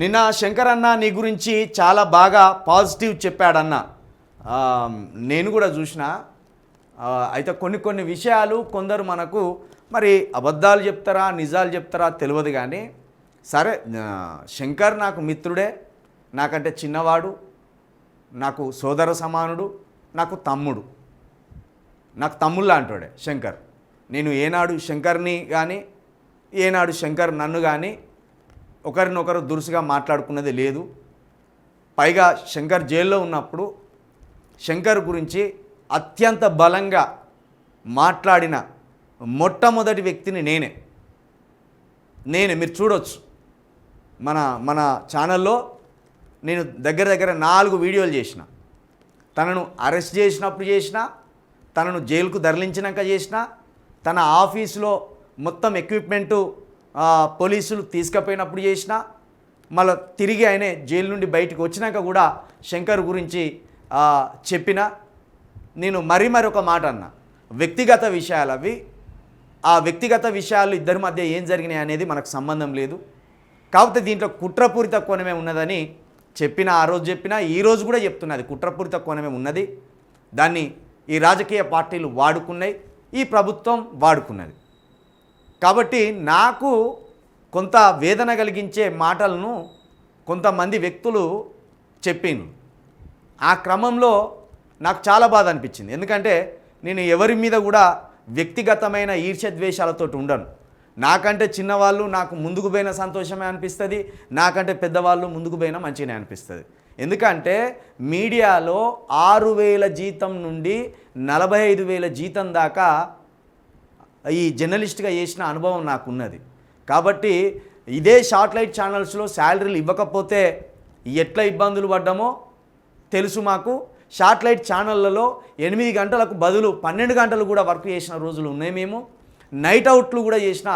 నిన్న శంకర్ అన్న నీ గురించి చాలా బాగా పాజిటివ్ చెప్పాడన్న. నేను కూడా చూసిన. అయితే కొన్ని కొన్ని విషయాలు కొందరు మనకు మరి అబద్ధాలు చెప్తారా నిజాలు చెప్తారా తెలియదు కానీ సరే శంకర్ నాకు మిత్రుడే నాకంటే చిన్నవాడు నాకు సోదర సమానుడు నాకు తమ్ముడు నాకు తమ్ముళ్ళ అంటాడే శంకర్. నేను ఏనాడు శంకర్ని కానీ ఏనాడు శంకర్ నన్ను కానీ ఒకరినొకరు దురుసుగా మాట్లాడుకున్నది లేదు. పైగా శంకర్ జైల్లో ఉన్నప్పుడు శంకర్ గురించి అత్యంత బలంగా మాట్లాడిన మొట్టమొదటి వ్యక్తిని నేనే. నేనే మీరు చూడొచ్చు. మన మన ఛానల్లో నేను దగ్గర దగ్గర నాలుగు వీడియోలు చేసిన. తనను అరెస్ట్ చేసినప్పుడు చేసిన తనను జైలుకు తరలించినాక చేసిన తన ఆఫీసులో మొత్తం ఎక్విప్మెంటు పోలీసులు తీసుకుపోయినప్పుడు చేసిన మళ్ళీ తిరిగి ఆయనే జైలు నుండి బయటకు వచ్చినాక కూడా శంకర్ గురించి చెప్పిన. నేను మరీ మరి ఒక మాట అన్న. వ్యక్తిగత విషయాలు అవి. ఆ వ్యక్తిగత విషయాలు ఇద్దరి మధ్య ఏం జరిగినాయి అనేది మనకు సంబంధం లేదు. కాకపోతే దీంట్లో కుట్రపూరిత కోణమే ఉన్నదని చెప్పిన ఆ రోజు చెప్పిన ఈరోజు కూడా చెప్తున్నది. కుట్రపూరిత కోణమే ఉన్నది. దాన్ని ఈ రాజకీయ పార్టీలు వాడుకున్నాయి. ఈ ప్రభుత్వం వాడుకున్నది. కాబట్టి నాకు కొంత వేదన కలిగించే మాటలను కొంతమంది వ్యక్తులు చెప్పాను ఆ క్రమంలో నాకు చాలా బాధ అనిపించింది. ఎందుకంటే నేను ఎవరి మీద కూడా వ్యక్తిగతమైన ఈర్ష్యద్వేషాలతో ఉండను. నాకంటే చిన్నవాళ్ళు నాకు ముందుకు పోయిన సంతోషమే అనిపిస్తుంది నాకంటే పెద్దవాళ్ళు ముందుకు పోయిన మంచిగానే అనిపిస్తుంది. ఎందుకంటే మీడియాలో ఆరు వేల జీతం నుండి నలభై ఐదు వేల జీతం దాకా ఈ జర్నలిస్ట్గా చేసిన అనుభవం నాకు ఉన్నది కాబట్టి ఇదే షార్ట్లైట్ ఛానల్స్లో శాలరీలు ఇవ్వకపోతే ఎట్లా ఇబ్బందులు పడ్డామో తెలుసు మాకు. షార్ట్లైట్ ఛానళ్ళలో ఎనిమిది గంటలకు బదులు పన్నెండు గంటలు కూడా వర్క్ చేసిన రోజులు ఉన్నాయి మేము. నైట్ అవుట్లు కూడా చేసిన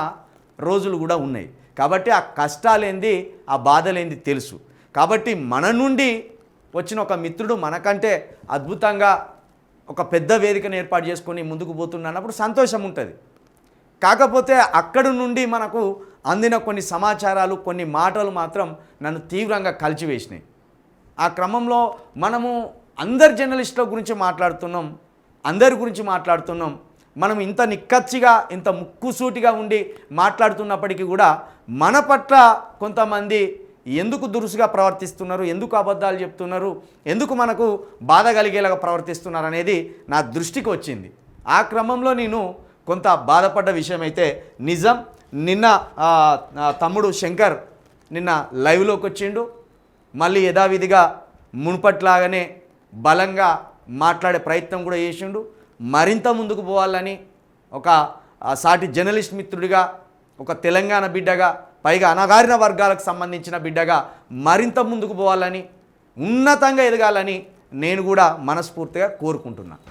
రోజులు కూడా ఉన్నాయి. కాబట్టి ఆ కష్టాలేంది ఆ బాధలేంది తెలుసు. కాబట్టి మన నుండి వచ్చిన ఒక మిత్రుడు మనకంటే అద్భుతంగా ఒక పెద్ద వేదికను ఏర్పాటు చేసుకొని ముందుకు పోతున్నప్పుడు సంతోషం ఉంటుంది. కాకపోతే అక్కడి నుండి మనకు అందిన కొన్ని సమాచారాలు కొన్ని మాటలు మాత్రం నన్ను తీవ్రంగా కలిచివేసినాయి. ఆ క్రమంలో మనము అందరి జర్నలిస్టుల గురించి మాట్లాడుతున్నాం అందరి గురించి మాట్లాడుతున్నాం. మనం ఇంత నిక్కచ్చిగా ఇంత ముక్కుసూటిగా ఉండి మాట్లాడుతున్నప్పటికీ కూడా మన పట్ల కొంతమంది ఎందుకు దురుసుగా ప్రవర్తిస్తున్నారు ఎందుకు అబద్ధాలు చెప్తున్నారు ఎందుకు మనకు బాధ కలిగేలాగా ప్రవర్తిస్తున్నారు అనేది నా దృష్టికి వచ్చింది. ఆ క్రమంలో నేను కొంత బాధపడ్డ విషయం అయితే నిజం. నిన్న తమ్ముడు శంకర్ నిన్న లైవ్లోకి వచ్చిండు. మళ్ళీ యథావిధిగా మునుపట్లాగానే బలంగా మాట్లాడే ప్రయత్నం కూడా చేసిండు. మరింత ముందుకు పోవాలని ఒక సాటి జర్నలిస్ట్ మిత్రుడిగా ఒక తెలంగాణ బిడ్డగా పైగా అణగారిన వర్గాలకు సంబంధించిన బిడ్డగా మరింత ముందుకు పోవాలని ఉన్నతంగా ఎదగాలని నేను కూడా మనస్ఫూర్తిగా కోరుకుంటున్నాను